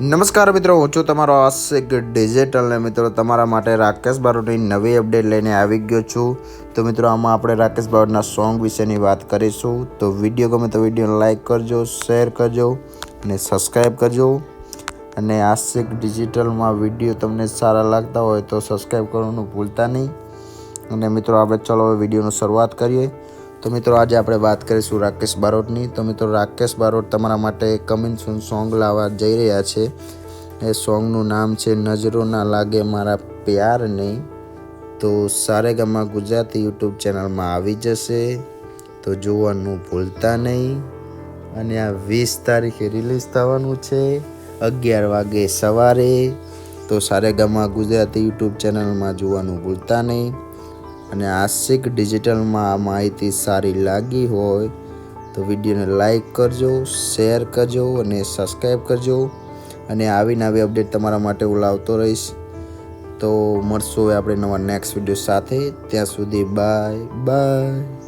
નમસ્કાર મિત્રો, હું છું તમારો આશિક ડિજિટલ ને મિત્રો તમારા માટે રાકેશ બારોટની નવી અપડેટ લઈને આવી ગયો છું. તો મિત્રો, આમાં આપણે રાકેશ બારોટના સોંગ વિશેની વાત કરીશું. તો વીડિયો ગમે તો વિડીયોને લાઇક કરજો શેર કરજો અને સબસ્ક્રાઈબ કરજો. અને આશિક ડિજિટલમાં વીડિયો તમને સારા લાગતા હોય તો સબસ્ક્રાઈબ કરવાનું ભૂલતા નહીં. અને મિત્રો, આપણે ચલો હવે વિડીયોની શરૂઆત કરીએ. તો મિત્રો આજે આપણે વાત કરીશું રાકેશ બારોટની. તો મિત્રો રાકેશ બારોટ તમારા માટે કમિંગ સુન સોંગ લાવવા જઈ રહ્યા છે. એ સોંગનું નામ છે નજરો ના લાગે મારા પ્યારને. તો સારેગામા ગુજરાતી યુટ્યુબ ચેનલમાં આવી જશે. તો જોવાનું ભૂલતા નહીં. અને આ વીસ તારીખે રિલીઝ થવાનું છે અગિયાર વાગે સવારે. તો સારેગામા ગુજરાતી યુટ્યુબ ચેનલમાં જોવાનું ભૂલતા નહીં. અને આશિક ડિજિટલમાં આ માહિતી સારી લાગી હોય તો વિડીયોને લાઈક કરજો શેર કરજો અને સબસ્ક્રાઈબ કરજો. અને આવી અપડેટ તમારા માટે હું લાવતો રહીશ. તો મળશું હવે આપણે નવા નેક્સ્ટ વીડિયો સાથે. ત્યાં સુધી બાય બાય